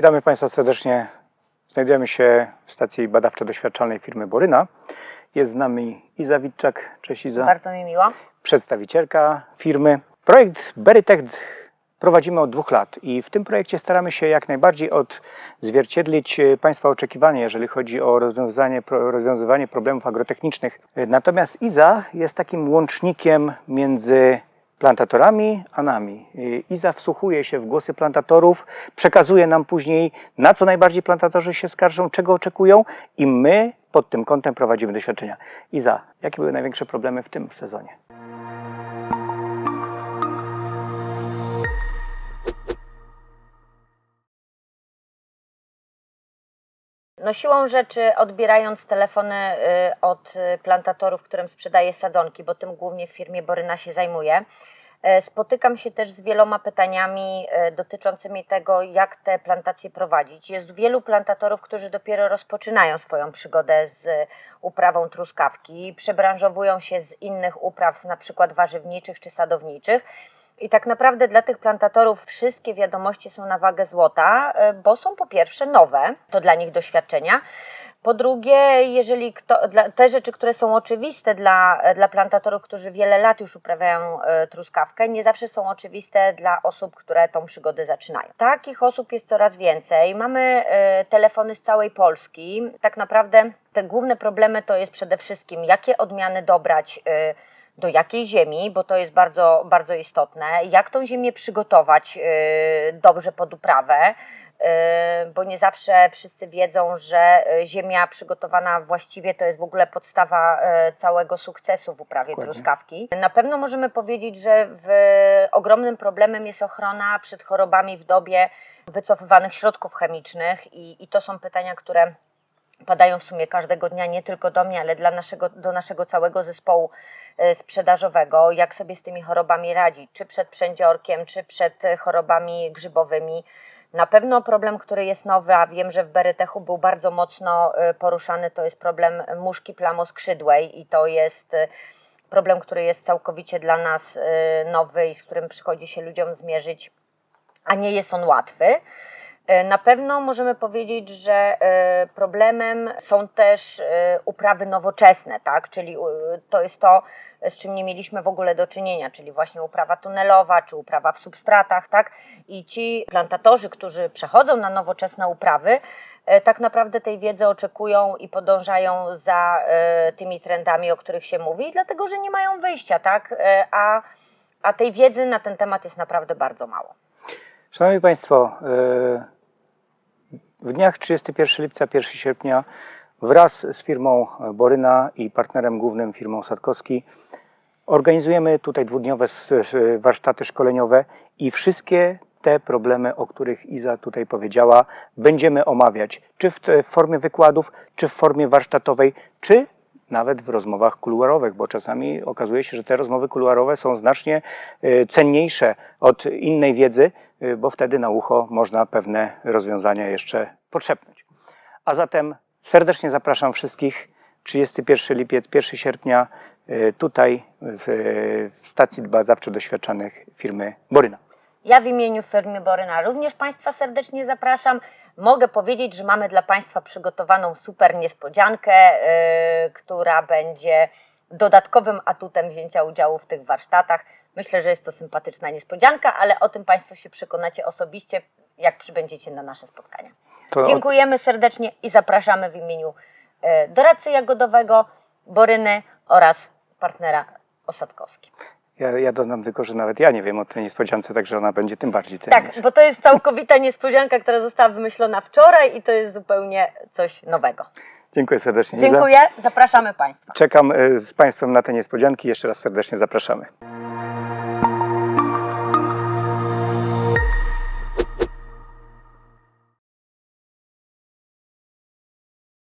Witamy Państwa serdecznie. Znajdujemy się w stacji badawczo-doświadczalnej firmy Boryna. Jest z nami Iza Witczak. Cześć Iza. Bardzo mi miło. Przedstawicielka firmy. Projekt Berytech prowadzimy od dwóch lat i w tym projekcie staramy się jak najbardziej odzwierciedlić e, Państwa oczekiwania, jeżeli chodzi o rozwiązanie, rozwiązywanie problemów agrotechnicznych. E, Natomiast Iza jest takim łącznikiem między plantatorami a nami. Iza wsłuchuje się w głosy plantatorów, przekazuje nam później, na co najbardziej plantatorzy się skarżą, czego oczekują i my pod tym kątem prowadzimy doświadczenia. Iza, jakie były największe problemy w tym sezonie? No siłą rzeczy odbierając telefony y, od y, plantatorów, którym sprzedaję sadzonki, bo tym głównie w firmie Boryna się zajmuję, y, spotykam się też z wieloma pytaniami dotyczącymi tego, jak te plantacje prowadzić. Jest wielu plantatorów, którzy dopiero rozpoczynają swoją przygodę z uprawą truskawki, przebranżowują się z innych upraw, na przykład warzywniczych czy sadowniczych. I tak naprawdę dla tych plantatorów wszystkie wiadomości są na wagę złota, y, bo są po pierwsze nowe, to dla nich doświadczenia. Po drugie, jeżeli kto, dla, te rzeczy, które są oczywiste dla, dla plantatorów, którzy wiele lat już uprawiają e, truskawkę, nie zawsze są oczywiste dla osób, które tą przygodę zaczynają. Takich osób jest coraz więcej. Mamy e, telefony z całej Polski. Tak naprawdę te główne problemy to jest przede wszystkim, jakie odmiany dobrać. e, do jakiej ziemi, bo to jest bardzo, bardzo istotne, jak tą ziemię przygotować y, dobrze pod uprawę, y, bo nie zawsze wszyscy wiedzą, że y, ziemia przygotowana właściwie to jest w ogóle podstawa całego sukcesu w uprawie Dokładnie. truskawki. Na pewno możemy powiedzieć, że w, ogromnym problemem jest ochrona przed chorobami w dobie wycofywanych środków chemicznych i, i to są pytania, które padają w sumie każdego dnia, nie tylko do mnie, ale dla naszego, do naszego całego zespołu e, sprzedażowego, jak sobie z tymi chorobami radzić, czy przed przędziorkiem, czy przed e, chorobami grzybowymi. Na pewno problem, który jest nowy, a wiem, że w Berytechu był bardzo mocno e, poruszany, to jest problem muszki plamoskrzydłej i to jest problem, który jest całkowicie dla nas nowy i z którym przychodzi się ludziom zmierzyć, a nie jest on łatwy. E, Na pewno możemy powiedzieć, że e, problemem są też e, uprawy nowoczesne, tak? czyli to jest to, z czym nie mieliśmy w ogóle do czynienia, czyli właśnie uprawa tunelowa, czy uprawa w substratach, tak? I ci plantatorzy, którzy przechodzą na nowoczesne uprawy, tak naprawdę tej wiedzy oczekują i podążają za tymi trendami, o których się mówi, dlatego że nie mają wyjścia, tak? A, a tej wiedzy na ten temat jest naprawdę bardzo mało. Szanowni Państwo, dniach 31 lipca, 1 sierpnia wraz z firmą Boryna i partnerem głównym firmą Sadkowski organizujemy tutaj dwudniowe warsztaty szkoleniowe i wszystkie te problemy, o których Iza tutaj powiedziała, będziemy omawiać, czy w, te- w formie wykładów, czy w formie warsztatowej, czy nawet w rozmowach kuluarowych, bo czasami okazuje się, że te rozmowy kuluarowe są znacznie e, cenniejsze od innej wiedzy, e, bo wtedy na ucho można pewne rozwiązania jeszcze podszepnąć. A zatem serdecznie zapraszam wszystkich 31 lipiec, 1 sierpnia e, tutaj w, stacji badawczo-doświadczanych firmy Boryna. Ja w imieniu firmy Boryna również Państwa serdecznie zapraszam. Mogę powiedzieć, że mamy dla Państwa przygotowaną super niespodziankę, yy, która będzie dodatkowym atutem wzięcia udziału w tych warsztatach. Myślę, że jest to sympatyczna niespodzianka, ale o tym Państwo się przekonacie osobiście, jak przybędziecie na nasze spotkania. To Dziękujemy serdecznie i zapraszamy w imieniu yy, doradcy jagodowego Boryny oraz partnera Osadkowski. ja, ja dodam tylko, że nawet ja nie wiem o tej niespodziance, także ona będzie tym bardziej cenniejsza. Tak, bo to jest całkowita niespodzianka, która została wymyślona wczoraj i to jest zupełnie coś nowego. Dziękuję serdecznie. Dziękuję, zapraszamy Państwa. Czekam e, z Państwem na te niespodzianki. Jeszcze raz serdecznie zapraszamy.